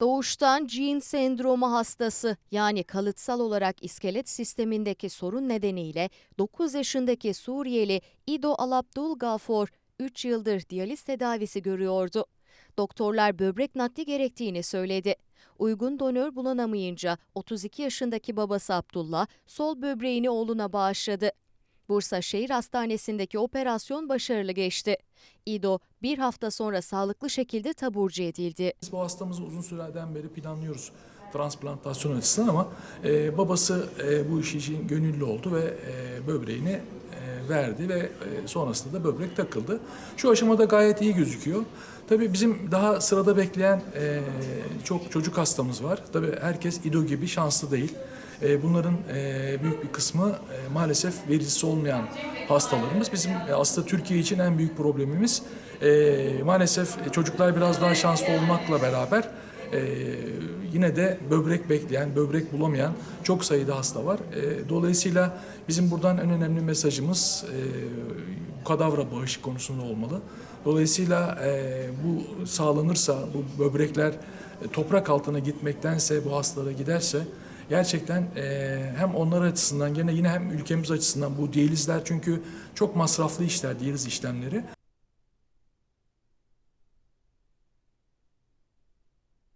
Doğuştan Jean sendromu hastası yani kalıtsal olarak iskelet sistemindeki sorun nedeniyle 9 yaşındaki Suriyeli İdo Alabdul Gafor 3 yıldır diyaliz tedavisi görüyordu. Doktorlar böbrek nakli gerektiğini söyledi. Uygun donör bulunamayınca 32 yaşındaki babası Abdullah sol böbreğini oğluna bağışladı. Bursa Şehir Hastanesi'ndeki operasyon başarılı geçti. İdo bir hafta sonra sağlıklı şekilde taburcu edildi. Biz bu hastamızı uzun süreden beri planlıyoruz transplantasyon açısından ama e, babası e, bu iş için gönüllü oldu ve e, böbreğini e, verdi ve e, sonrasında da böbrek takıldı. Şu aşamada gayet iyi gözüküyor. Tabii bizim daha sırada bekleyen e, çok çocuk hastamız var. Tabii herkes İdo gibi şanslı değil. E, bunların e, büyük bir kısmı e, maalesef vericisi olmayan hastalarımız. Bizim e, aslında Türkiye için en büyük problemimiz e, maalesef çocuklar biraz daha şanslı olmakla beraber e, yine de böbrek bekleyen, böbrek bulamayan çok sayıda hasta var. E, dolayısıyla bizim buradan en önemli mesajımız e, kadavra bağışı konusunda olmalı. Dolayısıyla e, bu sağlanırsa, bu böbrekler e, toprak altına gitmektense bu hastalara giderse gerçekten e, hem onlar açısından gene yine hem ülkemiz açısından bu diyalizler çünkü çok masraflı işler diyaliz işlemleri.